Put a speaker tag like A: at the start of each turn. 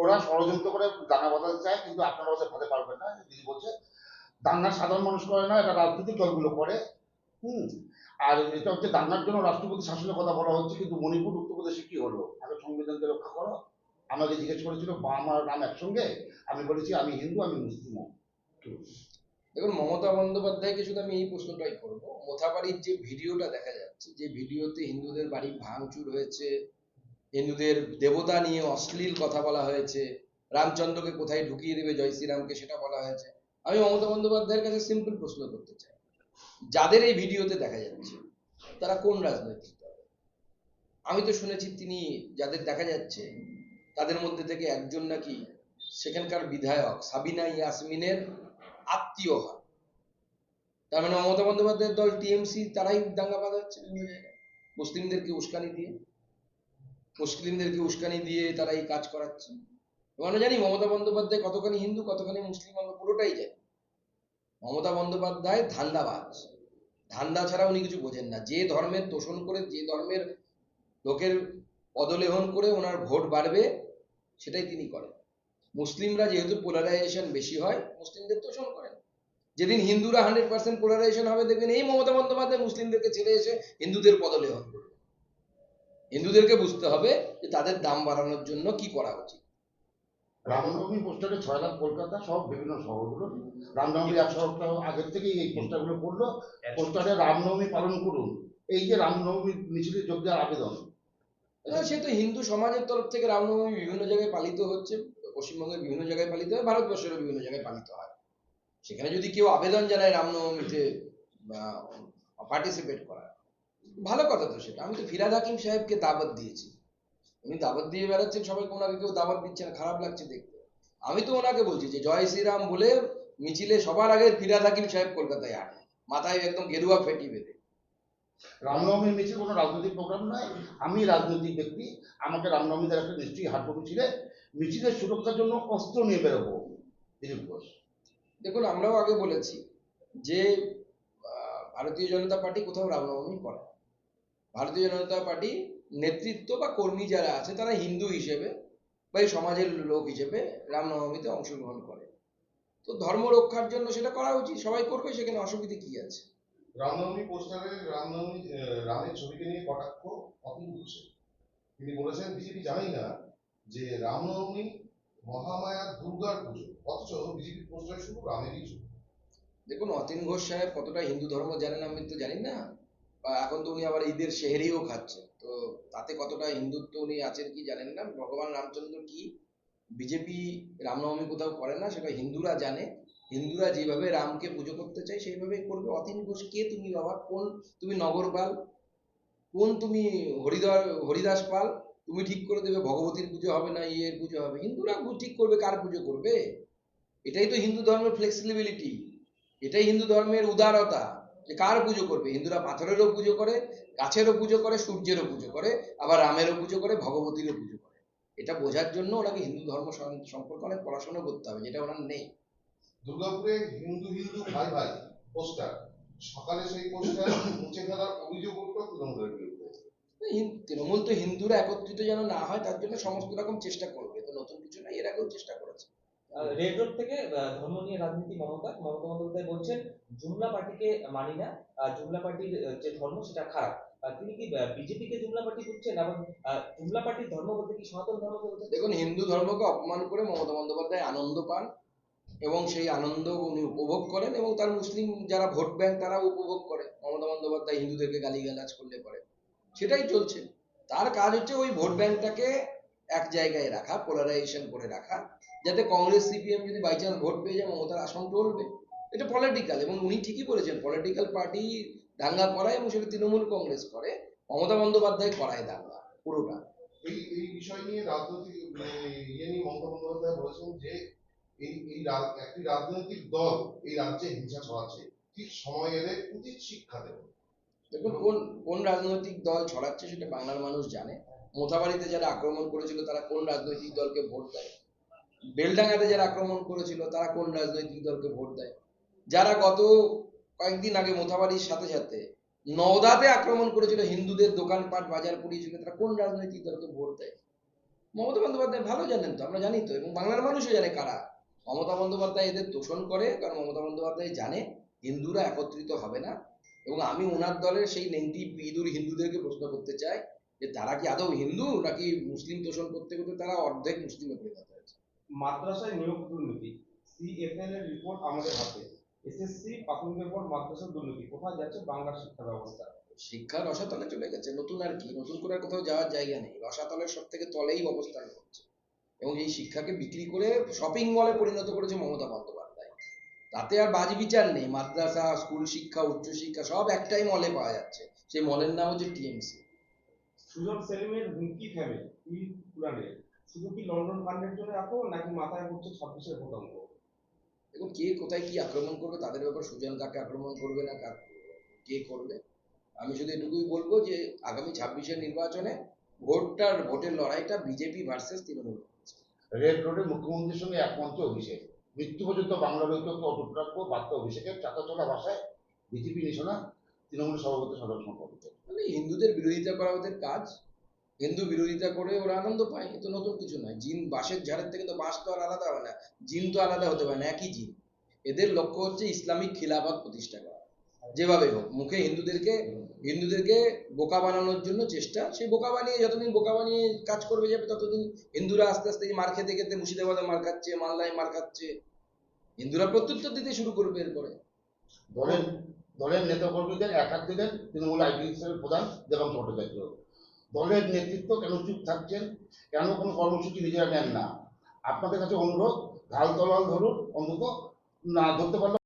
A: ওরা ষড়যন্ত্র করে দাঙ্গা বাঁধাতে চায়, কিন্তু আপনারা ওদের ভাতে পারবেন না, দিদি বলছে। দাঙ্গা সাধারণ মানুষ করে না, এটা রাজনৈতিক দলগুলো করে। হুম, আর এটা হচ্ছে দাঙ্গার জন্য রাষ্ট্রপতি শাসনের কথা বলা হচ্ছে, কিন্তু মণিপুর, উত্তরপ্রদেশে কি হলো? আগে সংবিধানকে রক্ষা করো। আমাকে জিজ্ঞেস করেছিল আমার নাম একসঙ্গে? আমি বলেছি, আমি হিন্দু, আমি মুসলিমও
B: দেখুন, মমতা বন্দ্যোপাধ্যায়কে শুধু আমি এই প্রশ্নটাই করব। মোথাবাড়ির যে ভিডিওটা দেখা যাচ্ছে, যে ভিডিওতে হিন্দুদের বাড়ি ভাঙচুর হয়েছে হিন্দুদের দেবতা নিয়ে অশ্লীল কথা বলা হয়েছে। রামচন্দ্রকে কোথায় ঢুকিয়ে দেবে জয় শ্রীরামকে সেটা বলা হয়েছে। আমি মমতা বন্দ্যোপাধ্যায়ের কাছে সিম্পল প্রশ্ন করতে চাই। যাদের এই ভিডিওতে দেখা যাচ্ছে, তারা কোন রাজনৈতিক দল? আমি তো শুনেছি তিনি যাদের দেখা যাচ্ছে, তাদের মধ্যে থেকে একজন নাকি সেখানকার বিধায়ক সাবিনা ইয়াসমিনের আত্মীয় হয়। তার মানে মমতা বন্দ্যোপাধ্যায়ের দল টিএমসি, তারাই দাঙ্গা বাঁধাচ্ছে। মুসলিমদেরকে উস্কানি দিয়ে। মুসলিমদেরকে উস্কানি দিয়ে তারা এই কাজ করাচ্ছে। আমরা জানি মমতা বন্দ্যোপাধ্যায় কতখানি হিন্দু, কতখানি মুসলিম, আমরা পুরোটাই জানি। মমতা বন্দ্যোপাধ্যায় ধান্দাবাজ। ধান্দা ছাড়া উনি কিছু বোঝেন না। যে ধর্মের তোষণ করে, যে ধর্মের লোকের পদলেহন করে ওনার ভোট বাড়বে, সেটাই তিনি করেন। মুসলিমরা যেহেতু পোলারাইজেশন বেশি হয়, মুসলিমদের তোষণ করেন। যেদিন হিন্দুরা হান্ড্রেড পার্সেন্ট পোলারাইজেশন হবে, দেখবেন এই মমতা বন্দ্যোপাধ্যায় মুসলিমদেরকে ছেড়ে এসে হিন্দুদের পদলেহন করবে। হিন্দুদেরকে বুঝতে হবে যে তাদের দাম বাড়ানোর জন্য কি করা উচিত।
A: রামনবমী পোস্টারে ছয় লাখ কলকাতা সব বিভিন্ন শহরগুলো। রামনবমী এক সপ্তাহ আগের থেকেই এই পোস্টারগুলো করল। পোস্টারে রামনবমী পালন করুন। এই যে রামনবমী মিছিলে যোগ দেওয়ার আবেদন।
B: সে তো হিন্দু সমাজের তরফ থেকে রামনবমী বিভিন্ন জায়গায় পালিত হচ্ছে। পশ্চিমবঙ্গের বিভিন্ন জায়গায় পালিত হয় ভারতবর্ষেরও বিভিন্ন জায়গায় পালিত হয়। সেখানে যদি কেউ আবেদন জানায় রামনবমীতে পার্টিসিপেট করার। ভালো কথা তো সেটা। আমি তো ফিরাদ হাকিম সাহেবকে দাওয়াত দিয়েছি। উনি দাওয়াত দিয়ে বেড়াচ্ছেন সবাইকে ওনাকে কেউ দাওয়াত দিচ্ছে না খারাপ লাগছে দেখতে। আমি তো ওনাকে বলছি যে জয় শ্রীরাম বলে মিছিলে সবার আগে ফিরাদ হাকিম সাহেব কলকাতায় আনে মাথায় একদম গেরুয়া ফেটি বেঁধে।
A: রামনবমীর মিছিল কোনো রাজনৈতিক প্রোগ্রাম নয়। আমি রাজনৈতিক ব্যক্তি আমাকে রামনবমীদের একটা নিশ্চয়ই হাট মিছিলে মিছিলের সুরক্ষার জন্য অস্ত্র নিয়ে বেরোবো দিলীপ ঘোষ।
B: দেখুন আমরাও আগে বলেছি যে ভারতীয় জনতা পার্টি কোথাও রামনবমী করে। ভারতীয় জনতা পার্টি নেতৃত্ব বা কর্মী যারা আছে তারা হিন্দু হিসেবে বা এই সমাজের লোক হিসেবে রামনবমীতে অংশগ্রহণ করে। তো ধর্ম রক্ষার জন্য সেটা করা উচিত সবাই করবে সেখানে অসুবিধে কি আছে?
C: রামনবমী পোস্টারে রামনবমী রামের ছবিকে নিয়ে কটাক্ষ অতুল ঘোষের তিনি বলেছেন বিজেপি জানেই না যে রামনবমী মহামায়া দুর্গার পুজো অথচ বিজেপি পোস্টারে শুধু রামেরই ছবি।
B: দেখুন অতীন ঘোষ সাহেব কতটা হিন্দু ধর্ম জানেন আমি তো জানি না। বা এখন তো উনি আবার ঈদের সেহেরিও খাচ্ছেন। তো তাতে কতটা হিন্দুত্ব উনি আছেন কি জানেন না? ভগবান রামচন্দ্র কি বিজেপি রামনবমী কোথাও করে না, সেটা হিন্দুরা জানে। হিন্দুরা যেভাবে রামকে পুজো করতে চায়, সেইভাবেই করবে। অতীন ঘোষ কে তুমি বাবা? কোন তুমি নগরপাল কোন তুমি হরিদাস হরিদাস পাল? তুমি ঠিক করে দেবে ভগবতীর পুজো হবে না, ইয়ের পুজো হবে। হিন্দুরা ঠিক করবে, কার পুজো করবে? এটাই তো হিন্দু ধর্মের ফ্লেক্সিবিলিটি এটাই হিন্দু ধর্মের উদারতা। যে কার পুজো করবে? হিন্দুরা পাথরেরও পুজো করে গাছেরও পুজো করে সূর্যেরও পুজো করে আবার রামেরও পুজো করে ভগবতীরও পুজো করে। এটা বোঝার জন্য ওনাকে হিন্দু ধর্ম সম্পর্কে অনেক পড়াশোনা করতে হবে যেটা ওনার নেই।
C: দুর্গাপুরে হিন্দু হিন্দু ভাই ভাই পোস্টার। সকালে সেই পোস্টার মুছে ফেলার অভিযোগ উঠল তৃণমূলের বিরুদ্ধে।
B: তৃণমূল তো হিন্দুরা একত্রিত যেন না হয় তার জন্য সমস্ত রকম চেষ্টা করবে। তো নতুন কিছু নাই এর আগেও চেষ্টা করেছে।
D: রেড রোড থেকে ধর্ম নিয়ে রাজনীতি মমতা মমতা বন্দ্যোপাধ্যায় বলছেন জুমলা পার্টিকে মানি না জুমলা পার্টির যে ধর্ম সেটা খারাপ। তিনি কি বিজেপিকে জুমলা পার্টি করছেন? এবং জুমলা পার্টির ধর্ম বলতে কি সনাতন ধর্মকে
B: দেখুন, হিন্দু ধর্মকে অপমান করে মমতা বন্দ্যোপাধ্যায় আনন্দ পান এবং সেই আনন্দ উনি উপভোগ করেন এবং তার মুসলিম যারা ভোট ব্যাংক তারা উপভোগ করে। মমতা বন্দ্যোপাধ্যায় হিন্দুদেরকে গালিগালাজ করলে পরে। সেটাই চলছে। তার কাজ হচ্ছে ওই ভোট ব্যাংকটাকে এক জায়গায় রাখা পোলারাইজেশন করে রাখা, যাতে কংগ্রেস, সিপিএম যদি বাই চান্স ভোট পেয়ে যায়, মমতার আসন টলবে এটা পলিটিক্যাল এবং উনি ঠিকই বলেছেন পলিটিক্যাল পার্টি দাঙ্গা করায় এবং সেটা তৃণমূল কংগ্রেস করে মমতা বন্দ্যোপাধ্যায় করায় দাঙ্গা পুরোটা।
C: এই এই বিষয় নিয়ে রাজনৈতিক মানে ইয়ে নিয়ে মমতা বন্দ্যোপাধ্যায় বলেছেন যে এই এই একটি রাজনৈতিক দল এই রাজ্যে হিংসা ছড়াচ্ছে ঠিক সময় এলে উচিত শিক্ষা দেবে।
B: দেখুন কোন কোন রাজনৈতিক দল ছড়াচ্ছে সেটা বাংলার মানুষ জানে। মোথাবাড়িতে যারা আক্রমণ করেছিল তারা কোন রাজনৈতিক দলকে ভোট দেয়? বেলডাঙ্গাতে যারা আক্রমণ করেছিল তারা কোন রাজনৈতিক দলকে ভোট দেয়? যারা গত কয়েকদিন আগে মোথাবাড়ির সাথে সাথে নওদাতে আক্রমণ করেছিল হিন্দুদের দোকানপাট, বাজার পুড়িয়েছিল তারা কোন রাজনৈতিক দলকে ভোট দেয়? মমতা বন্দ্যোপাধ্যায় ভালো জানেন তো, আমরা জানি তো, এবং বাংলার মানুষও জানে কারা। মমতা বন্দ্যোপাধ্যায় এদের তোষণ করে, কারণ মমতা বন্দ্যোপাধ্যায় জানে হিন্দুরা একত্রিত হবে না, এবং আমি ওনার দলের সেই নেংটি ইঁদুর হিন্দুদেরকে প্রশ্ন করতে চাই, যে তারা কি আদৌ হিন্দু নাকি মুসলিম তোষণ করতে করতে তারা অর্ধেক মুসলিমে পরিণত হয়েছে?
E: মাদ্রাসায় নিয়োগ দুর্নীতি সিএফএল এর রিপোর্ট আমাদের হাতে। এসএসসি প্রাথমিকের পর মাদ্রাসার দুর্নীতি। কোথায় যাচ্ছে? বাংলার শিক্ষা ব্যবস্থা।
B: শিক্ষা রসাতলে চলে গেছে। নতুন আর কি? নতুন করে আর কোথাও যাওয়ার জায়গা নেই। রসাতলের সব থেকে তলেই অবস্থান করছে এবং এই শিক্ষাকে বিক্রি করে শপিং মলে পরিণত করেছে মমতা বন্দ্যোপাধ্যায়। তাতে আর বাজ বিচার নেই। মাদ্রাসা স্কুল শিক্ষা উচ্চ শিক্ষা সব একটাই মলে পাওয়া যাচ্ছে। সেই মলের নাম হচ্ছে টিএমসি
E: সুজন সেলিমের হুমকি ফ্যামিলি শুধু কি লন্ডন কাণ্ডের জন্য এত নাকি মাথায় পড়ছে ছাব্বিশের ভোটাঙ্ক
B: এখন কে কোথায় কি আক্রমণ করবে তাদের ব্যাপার সুজন কাকে আক্রমণ করবে না কার কে করবে? আমি শুধু এটুকুই বলব যে আগামী ছাব্বিশের নির্বাচনে ভোটটার ভোটের লড়াইটা বিজেপি ভার্সেস তৃণমূল
A: রেড রোডে মুখ্যমন্ত্রীর সঙ্গে এক মঞ্চে অভিষেক। মৃত্যু পর্যন্ত বাংলার ঐক্যকে অটুট রাখব বার্তা অভিষেকের চাকাচলা ভাষায় বিজেপি নিশানা তৃণমূল সভাপতি সাধারণ সম্পাদক
B: মানে হিন্দুদের বিরোধিতা করা ওদের কাজ। হিন্দু বিরোধিতা করে ওরা আনন্দ পায়, এ নতুন কিছু নয়। জিন, বাঁশের ঝাড়ের থেকে তো বাঁশ তো আর আলাদা হয় না। জিন তো আলাদা হতে পারে না, একই জিন। এদের লক্ষ্য হচ্ছে ইসলামিক খিলাফত প্রতিষ্ঠা করা। যেভাবে হোক, মুখে হিন্দুদেরকে হিন্দুদেরকে বোকা বানানোর জন্য চেষ্টা সেই বোকা বানিয়ে যতদিন বোকা বানিয়ে কাজ করবে যাবে, ততদিন হিন্দুরা আস্তে আস্তে মার খেতে খেতে মুর্শিদাবাদে মার খাচ্ছে, মালদায় মার খাচ্ছে। হিন্দুরা প্রত্যুত্তর দিতে শুরু করবে এরপরে।
A: দলের দলের নেতাকর্মীদের এক হাত দিলেন তৃণমূল আইডিএসের প্রধান দেবাংশ ভট্টাচার্য। দলের নেতৃত্ব কেন চুপ থাকছেন? কেন কোনো কর্মসূচি নিজেরা নেন না? আপনাদের কাছে অনুরোধ, ঢাল তলাল ধরুন, অন্তত না ধরতে পারলে